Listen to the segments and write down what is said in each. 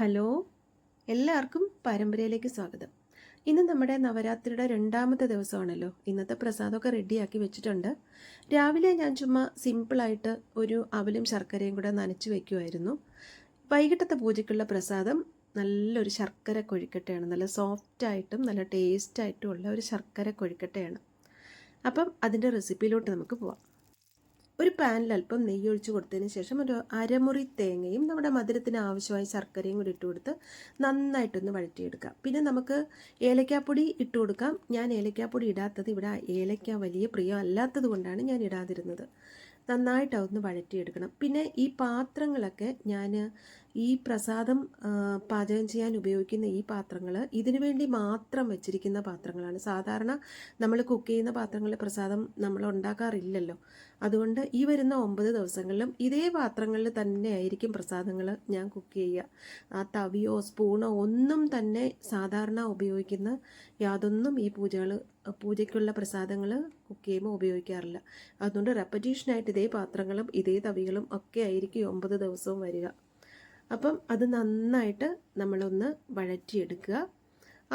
Hello. എല്ലാവർക്കും പരമ്പരയിലേക്ക് സ്വാഗതം. ഇന്ന് നമ്മുടെ നവരാത്രിയുടെ രണ്ടാമത്തെ ദിവസമാണല്ലോ. ഇന്നത്തെ പ്രസാദമൊക്കെ റെഡിയാക്കി വെച്ചിട്ടുണ്ട്. രാവിലെ ഞാൻ ചുമ്മാ സിമ്പിളായിട്ട് ഒരു അവലും ശർക്കരയും കൂടെ നനച്ച് വയ്ക്കുമായിരുന്നു വൈകിട്ടത്തെ പൂജയ്ക്കുള്ള പ്രസാദം നല്ലൊരു ശർക്കര കൊഴുക്കട്ടയാണ്. നല്ല സോഫ്റ്റായിട്ടും നല്ല ടേസ്റ്റായിട്ടും ഉള്ള ഒരു ശർക്കര കൊഴുക്കട്ടയാണ്. അപ്പം അതിന്റെ റെസിപ്പിയിലോട്ട് നമുക്ക് പോവാം. ഒരു പാനിൽ അല്പം നെയ്യ് ഒഴിച്ചു കൊടുത്തതിന് ശേഷം ഒരു അരമുറി തേങ്ങയും നമ്മുടെ മധുരത്തിന് ആവശ്യമായ ശർക്കരയും കൂടി ഇട്ട് കൊടുത്ത് നന്നായിട്ടൊന്ന് വഴറ്റിയെടുക്കാം. പിന്നെ നമുക്ക് ഏലക്കാപ്പൊടി ഇട്ട് കൊടുക്കാം. ഞാൻ ഏലക്കാപ്പൊടി ഇടാത്തത് ഇവിടെ ഏലക്ക വലിയ പ്രിയം അല്ലാത്തത് കൊണ്ടാണ് ഞാൻ ഇടാതിരുന്നത്. നന്നായിട്ട് അതൊന്ന് വഴറ്റിയെടുക്കണം. പിന്നെ ഈ പാത്രങ്ങളൊക്കെ ഞാൻ ഈ പ്രസാദം പാചകം ചെയ്യാൻ ഉപയോഗിക്കുന്ന ഈ പാത്രങ്ങൾ ഇതിനു വേണ്ടി മാത്രം വെച്ചിരിക്കുന്ന പാത്രങ്ങളാണ്. സാധാരണ നമ്മൾ കുക്ക് ചെയ്യുന്ന പാത്രങ്ങളിൽ പ്രസാദം നമ്മൾ ഉണ്ടാക്കാറില്ലല്ലോ. അതുകൊണ്ട് ഈ വരുന്ന ഒമ്പത് ദിവസങ്ങളിലും ഇതേ പാത്രങ്ങളിൽ തന്നെ ആയിരിക്കും പ്രസാദങ്ങൾ ഞാൻ കുക്ക് ചെയ്യുക. ആ തവിയോ സ്പൂണോ ഒന്നും തന്നെ സാധാരണ ഉപയോഗിക്കുന്ന യാതൊന്നും ഈ പൂജകൾ പൂജയ്ക്കുള്ള പ്രസാദങ്ങൾ കുക്ക് ചെയ്യുമ്പോൾ ഉപയോഗിക്കാറില്ല. അതുകൊണ്ട് റെപ്പറ്റീഷനായിട്ട് ഇതേ പാത്രങ്ങളും ഇതേ തവികളും ഒക്കെ ആയിരിക്കും ഒമ്പത് ദിവസവും വരിക. അപ്പം അത് നന്നായിട്ട് നമ്മളൊന്ന് വഴറ്റിയെടുക്കുക.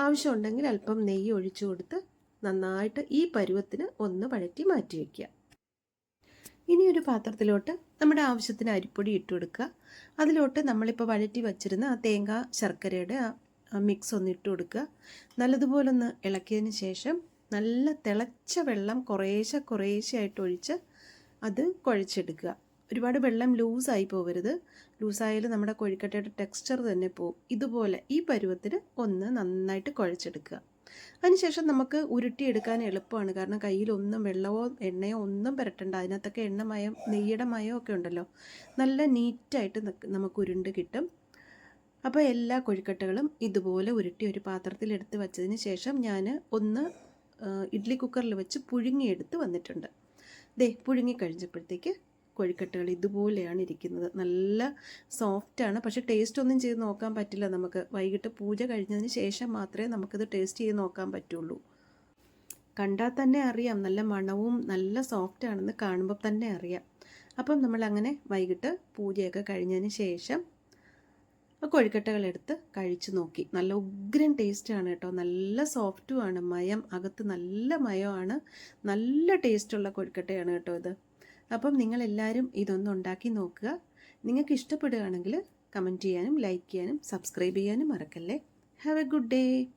ആവശ്യമുണ്ടെങ്കിൽ അല്പം നെയ്യ് ഒഴിച്ചു കൊടുത്ത് നന്നായിട്ട് ഈ പരുവത്തിന് ഒന്ന് വഴറ്റി മാറ്റി വയ്ക്കുക ഇനി ഒരു പാത്രത്തിലോട്ട് നമ്മുടെ ആവശ്യത്തിന് അരിപ്പൊടി ഇട്ട് കൊടുക്കുക. അതിലോട്ട് നമ്മളിപ്പോൾ വഴറ്റി വച്ചിരുന്ന ആ തേങ്ങ ശർക്കരയുടെ ആ മിക്സ് ഒന്ന് ഇട്ട് കൊടുക്കുക. നല്ലതുപോലെ ഒന്ന് ഇളക്കിയതിന് ശേഷം നല്ല തിളച്ച വെള്ളം കുറേശ്ശെ കുറേശ്ശെ ആയിട്ട് ഒഴിച്ച് അത് കുഴച്ചെടുക്കുക. ഒരുപാട് വെള്ളം ലൂസായി പോകരുത്. ലൂസായാലും നമ്മുടെ കോഴിക്കട്ടയുടെ ടെക്സ്ചർ തന്നെ പോവും. ഇതുപോലെ ഈ പരുവത്തിൽ ഒന്ന് നന്നായിട്ട് കുഴച്ചെടുക്കുക. അതിനുശേഷം നമുക്ക് ഉരുട്ടിയെടുക്കാൻ എളുപ്പമാണ്. കാരണം കയ്യിലൊന്നും വെള്ളമോ എണ്ണയോ ഒന്നും പുരട്ടണ്ട. അതിനകത്തൊക്കെ എണ്ണമയം നെയ്യുടെ മയോ ഒക്കെ ഉണ്ടല്ലോ. നല്ല നീറ്റായിട്ട് നമുക്ക് ഉരുണ്ട് കിട്ടും. അപ്പോൾ എല്ലാ കൊഴുക്കട്ടകളും ഇതുപോലെ ഉരുട്ടി ഒരു പാത്രത്തിൽ എടുത്ത് വെച്ചതിന് ശേഷം ഞാൻ ഒന്ന് ഇഡ്ഡലി കുക്കറിൽ വെച്ച് പുഴുങ്ങിയെടുത്ത് വന്നിട്ടുണ്ട്. ദേ പുഴുങ്ങി കഴിഞ്ഞപ്പോഴത്തേക്ക് കൊഴുക്കട്ടകൾ ഇതുപോലെയാണ് ഇരിക്കുന്നത്. നല്ല സോഫ്റ്റാണ് പക്ഷേ ടേസ്റ്റ് ഒന്നും ചെയ്ത് നോക്കാൻ പറ്റില്ല നമുക്ക്. വൈകിട്ട് പൂജ കഴിഞ്ഞതിന് ശേഷം മാത്രമേ നമുക്കിത് ടേസ്റ്റ് ചെയ്ത് നോക്കാൻ പറ്റുള്ളൂ. കണ്ടാൽ തന്നെ അറിയാം. നല്ല മണവും നല്ല സോഫ്റ്റ് ആണെന്ന് കാണുമ്പോൾ തന്നെ അറിയാം. അപ്പം നമ്മൾ അങ്ങനെ വൈകിട്ട് പൂജയൊക്കെ കഴിഞ്ഞതിന് ശേഷം കൊഴുക്കട്ടകളെടുത്ത് കഴിച്ചു നോക്കി. നല്ല ഉഗ്രൻ ടേസ്റ്റാണ് കേട്ടോ. നല്ല സോഫ്റ്റുമാണ് മയം അകത്ത് നല്ല മയമാണ് നല്ല ടേസ്റ്റുള്ള കൊഴുക്കട്ടയാണ് കേട്ടോ ഇത്. അപ്പം നിങ്ങളെല്ലാവരും ഇതൊന്ന് ഉണ്ടാക്കി നോക്കുക. നിങ്ങൾക്ക് ഇഷ്ടപ്പെടുകയാണെങ്കിൽ കമന്റ് ചെയ്യാനും ലൈക്ക് ചെയ്യാനും സബ്സ്ക്രൈബ് ചെയ്യാനും മറക്കല്ലേ? Have A good day